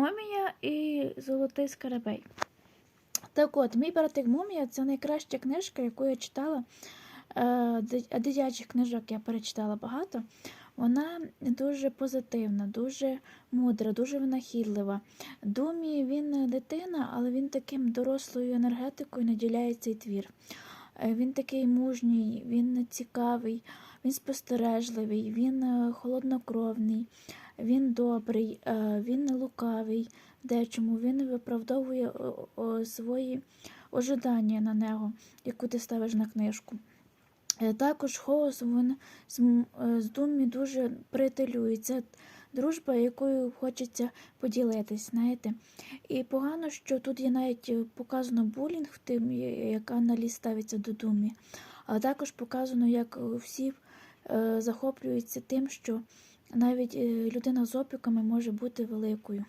Мумія і Золотий Скарабей. Так от, мій братик Мумія це найкраща книжка, яку я читала. Е, Дитячих книжок я перечитала багато. Вона дуже позитивна, дуже мудра, дуже винахідлива. Думі він дитина, але він таким дорослою енергетикою наділяє цей твір. Е, Він такий мужній, він цікавий, він спостережливий, він е, холоднокровний, він добрий, е, він лукавий в дечому, він виправдовує свої ожидання на нього, яку ти ставиш на книжку. Також Хоус він з, Думі дуже приятелює. Дружба, якою хочеться поділитись, знаєте. І погано, що тут є навіть е, показано булінг в тим, як аналіз ставиться до Думі. Але також показано, як е, всі е, захоплюються тим, що навіть людина з опіками може бути великою.